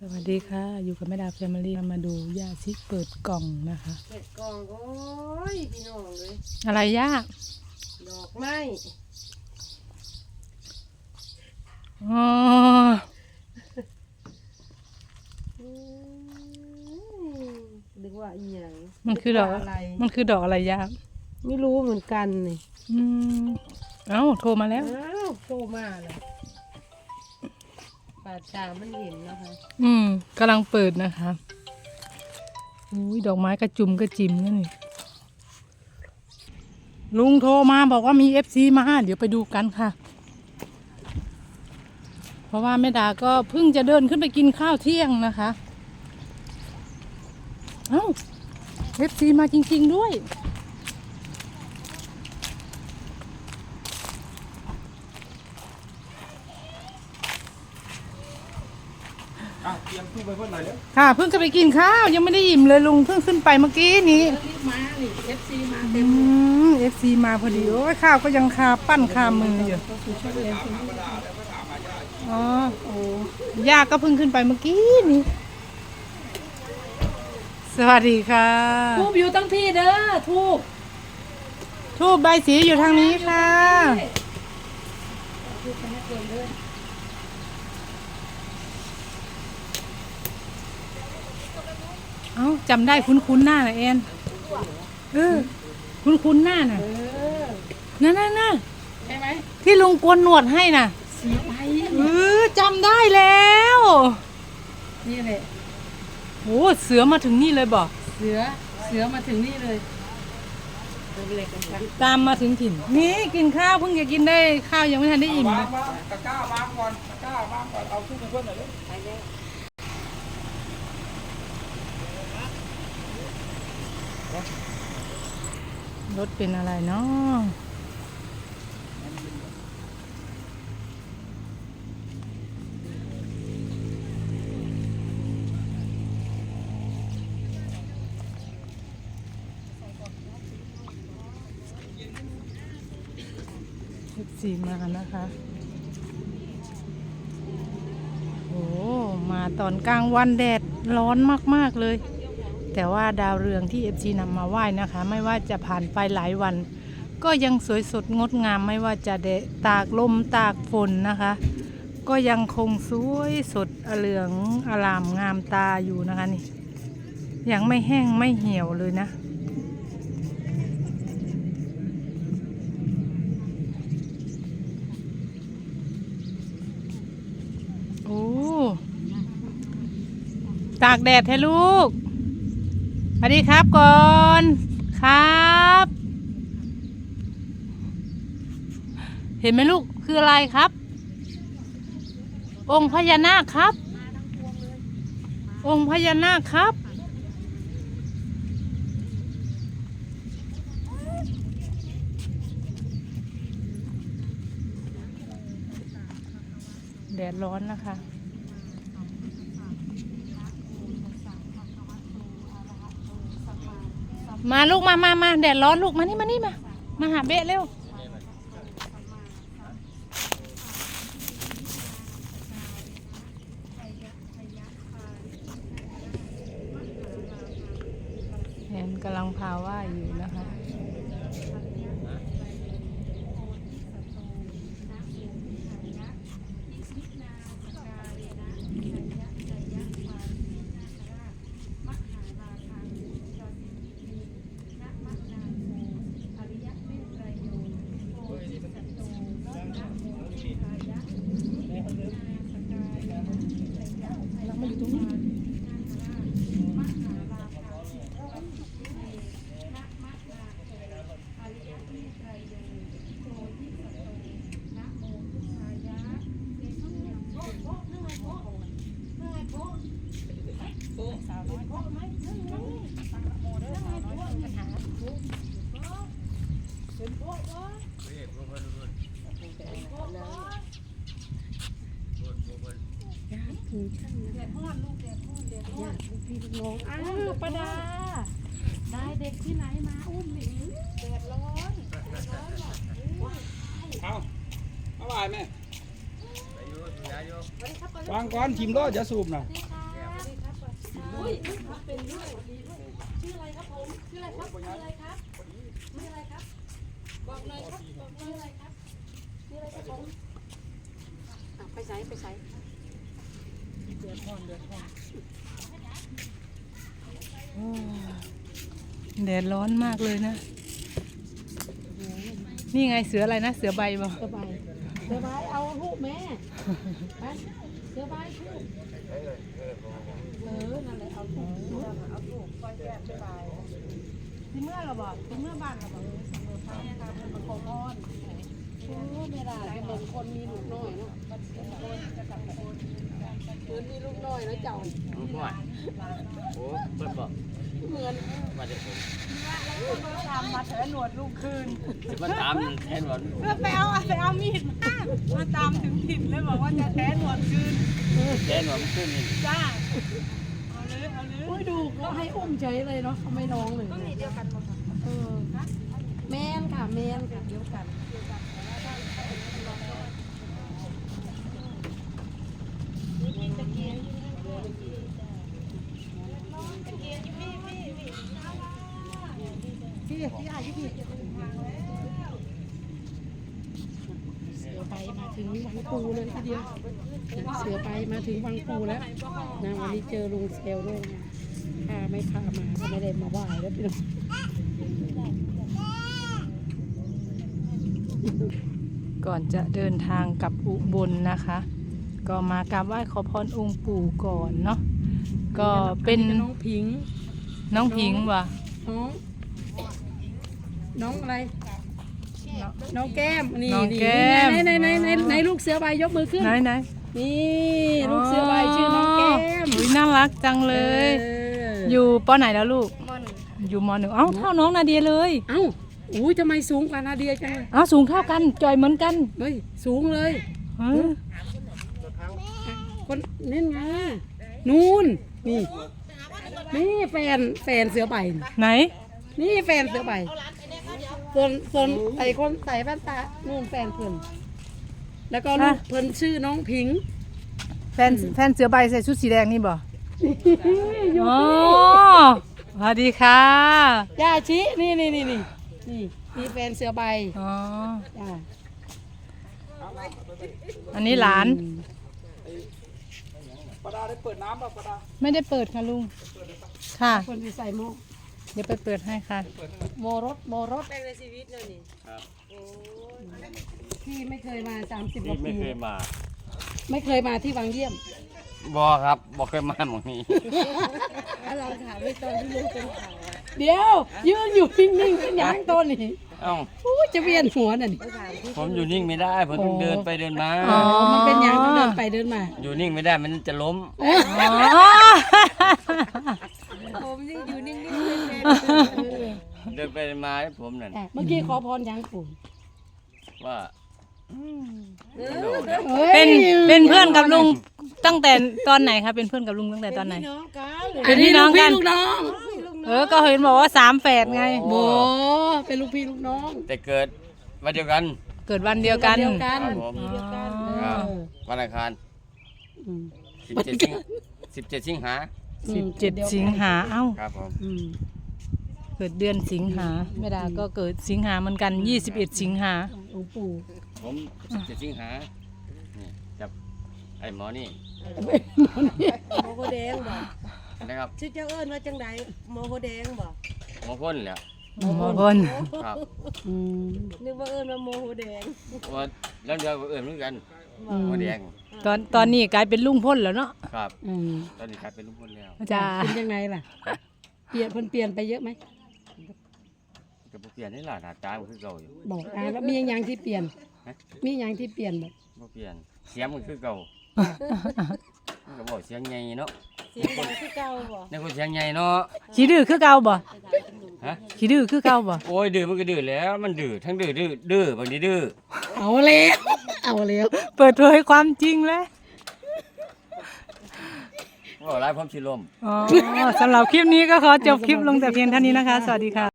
สวัสดีค่ะ อยู่กับแม่ดาแฟมิลี่มาดูย่าชิเปิดกล่องนะคะ เห็ดกองโอ้ยพี่น้องเลยอะไรย่าดอกไม้อ๋ออืมนึกว่าอีหยังมันคือดอกอะไร มันคือดอกอะไรย่าไม่รู้เหมือนกันนี่อืมเอ้าโทรมาแล้วอ้าวโตมาเลย ป่าดตามันเห็นนะคะอืมกำลังเปิดนะคะอุ้ยดอกไม้กระจุมกระจิมนั่นนี่ลุงโทรมาบอกว่ามีเอฟซีมา เดี๋ยวไปดูกันค่ะ เพราะว่าแม่ดาก็เพิ่งจะเดินขึ้นไปกินข้าวเที่ยงนะคะ เอ้าเอฟซีมาจริง ๆ ด้วย เตรียมตู้ไปเพื่อนหน่อยเร็วค่ะเพิ่งจะไปกินข้าวยังไม่ได้อิ่มเลยลุงเพิ่งขึ้นไปเมื่อกี้นี้รีบมานี่เอฟซีมาอืมเอฟซีมาพอดีโอ้ยข้าวก็ยังคาปั้นคามืออยู่อ๋อโอ้ย่าก็เพิ่งขึ้นไปเมื่อกี้นี้สวัสดีค่ะ ทูบอยู่ตั้งพี่เด้อทูบทูบใบสีอยู่ทางนี้ค่ะเอ้าจำได้คุ้นๆหน้าเลยแอนเออคุ้นๆหน้าน่ะเออนั่นนั่นน่ะใช่ไหมที่ลุงกวนหนวดให้น่ะเสียไปเออจำได้แล้วนี่แหละโอ้เสือมาถึงนี่เลยบอกเสือเสือมาถึงนี่เลยเป็นเหล็กกันค่ะตามมาถึงถิ่น นี่กินข้าวเพิ่งจะกินได้ข้าวยังไม่ทันได้อิ่มวาเลงยวางตะกร้าวางก่อนตะกร้าวางก่อนเอาตู้ไปเพื่อนหน่อยเร็วไปแล้ว รถเป็นอะไรเนาะสีมานะคะ โอ้มาตอนกลางวันแดดร้อนมาก ๆ เลย แต่ว่าดาวเรืองที่ FC นำมาไหว้นะคะ ไม่ว่าจะผ่านไปหลายวัน ก็ยังสวยสดงดงามไม่ว่าจะแดดตากลมตากฝนนะคะ ก็ยังคงสวยสดอเหลืองอลามงามตาอยู่นะคะนี่ยังไม่แห้งไม่เหี่ยวเลยนะโอ้ตากแดดให้ลูก สวัสดีครับก่อนครับ เห็นไหมลูกคืออะไรครับ องค์พญานาคครับ องค์พญานาคครับ แดดร้อนนะคะ มาลูกมามามาแดดร้อนลูกมานี่มานี่มา มาหาเบะเร็วแอนกำลังพาว่าอยู่นะคะ องอ้าวประดา ได้เด็กที่ไหนมาอุ้มหนิแดดร้อนเอาเอาวายแม่วางก่อนทิมรอดอย่าสูบนะสอุ้ยทำเป็นด้วยดีด้วยชื่ออะไรครับผม ชื่ออะไรครับชื่ออะไรครับชื่ออะไรครับ บอกหน่อยครับบอกชื่ออะไรครับชื่อะไรครับผมอะไปใช้ไปใช้แดดร้อนมากเลยนะ นี่ไงเสืออะไรนะ เสือใบบ่เสือใบเสือใบเอาลูกแม่ไปเสือใบลูกเออนั่นแหละเอาลูกเอาลูกปล่อยแก้มไปที่เมื่อเราบอกที่เมื่อบ้านเราบอก ประคองอ้อนโอ้ไม่ได้ก็เหมือนคนมีลูกน้อยเนาะเหมือนมีลูกน้อยแล้วเจ้าห่วยโอ้เปิดบอกเหมือนมาเดี๋ยวผมตามมาเถอะหนวดลูกคืน จะมาตามแทนวันเพื่อไปเอาไปเอามีดมามาตามถึงถิ่นเลยบอกว่าจะแท้หนวดคืน แทนวันขึ้นนี่จ้า เอาเลยเอาเลยอุ้ยดูเขาให้อุ้มเฉยเลยเนาะเขาไม่ร้องเลยต้องมีเดียวกันหมดเออ แมนค่ะแมนค่ะเดียวกันพี่พี่อายุพี่เสือไปมาถึงวังปูเลยทีเดียวเสือไปมาถึงวังปูแล้วนะวันนี้เจอลุงเซลด้วยนะพาไม่พามาก็ไม่ได้มาไหว้แล้วพี่น้อง ก่อนจะเดินทางกลับอุบลนะคะ ก็มากราบไหว้ขอพรองค์ปู่ก่อนเนาะก็เป็นน้องผิง น้องผิงว่ะน้องน้องอะไร น้องแก้มนี่น้องนี่แก้มในในในในในลูกเสือใบยกมือขึ้นไหนไหนนี่ลูกเสือใบชื่อน้องแก้มอุ้ยน่ารักจังเลยเอออยู่ปอไหนแล้วลูกอยู่มหนึ่งเอ้าเท่าน้องนาเดียเลย เอ้า อุ้ยทำไมสูงกว่านาเดียจังเลยเอ้าสูงเท่ากันจอยเหมือนกันเฮ้ยสูงเลยเออคนนี่ไงนู่นนี่นี่แฟนแฟนเสือใบไหน นี่แฟนเสือใบส่วนส่วนไอ้คนใส่แว่นตานู่นแฟนเพิ่นแล้วก็ลูกเพิ่นชื่อน้องพิงแฟนแฟนเสือใบใส่ชุดสีแดงนี่บ่อ๋อสวัสดีค่ะ ย่าชินี่นี่นี่นี่ นี่นี่แฟนเสือใบอ๋อ จ้าอันนี้หลานประดาได้เปิดน้ำป่ะประดาไม่ได้เปิดค่ะลุง ค่ะ คนที่ใส่โมเดี๋ยวไปเปิดให้ค่ะ โมรถโมรถแปลงในชีวิตเลยนี่พี่ไม่เคยมาสามสิบกที่ว่าไม่ปีเคยมาไม่เคยมาที่วังเยี่ยมบอครับบอเคยมาหมองนี้เราถามไม่ตอนที่ลุงเป็นข่าว เดี๋ยวยืนอยู่นิ่งๆเป็นหยางต้นนี่เอ้าอู้จะเวียนหัวน่ะนี่ผมอยู่นิ่งไม่ได้ผมต้องเดินไปเดินมา อ๋อ มันเป็นหยางต้องเดินไปเดินมา อยู่นิ่งไม่ได้มันจะล้มอ๋อผมยังอยู่นิ่งเดินไปเดินมาให้ผมนั่นๆเมื่อกี้ขอพรยังปู่ว่าเป็นเป็นเพื่อนกับลุงตั้งแต่ตอนไหนคะเป็นเพื่อนกับลุงตั้งแต่ตอนไหนเป็นพี่น้องกัน ลูกน้อง เออ ก็เห็นบอกว่าสามแฝดไงโบเป็นลูกพี่ลูกน้องแต่เกิดวันเดียวกัน เกิดวันเดียวกัน เดียวกันครับผมอ๋อครับวันอังคารอืม 17สิง17สิงหาสิบเจ็ดสิงหาเอ้า ครับผมอืมเกิดเดือนสิงหาแม่ดาก็เกิดสิงหาเหมือนกันยี่สิบเอ็ดสิงหา หลวงปู่ผม17สิงหานี่จับไอ้หมอนี่ โมโหแดงบ่ นะครับชื่อเจ้าเอิ้นว่าจังใดโมโหแดงบ่หมอพ่นแหล้ว หมอบนครับ อืมนึกว่าเอิ้นว่าโมโหแดงว่าแล้วเดียวก็เอื่นเหมือนกันหมอแดงตอนตอนนี้กลายเป็นลุงพ่นแล้วเนาะครับ อืมตอนนี้กลายเป็นลูกพ่นแล้วจ้าเป็นยังไงล่ะ เปลี่ยนเพิ่นเปลี่ยนไปเยอะไหมก็บ่เปลี่ยนนี่ล่ะหน้าตามันคือเก่าอยู่บอกอ่าแล้วมีอย่างที่เปลี่ยน มีอย่างที่เปลี่ยนแบบบ่เปลี่ยนเสียงมันคือเก่า มันก็บอกเสียงใหญ่เนาะเสียงดังคือเก่าบ่นี่คนเสียงใหญ่เนาะ ขี้ดื้อคือเก่าบ่ฮะ ขี้ดื้อคือเก่าบ่โอ้ยดื้อมันก็ดื้อแล้ว มันดื้อทั้งดื้อดื้อดื้อบางทีดื้อเอาแล้ว เอาแล้วเปิดเผยความจริงแล้วว่าหลายความสิลม อ๋อสำหรับคลิปนี้ก็ขอจบคลิปลงแต่เพียงเท่านี้นะคะ สวัสดีค่ะ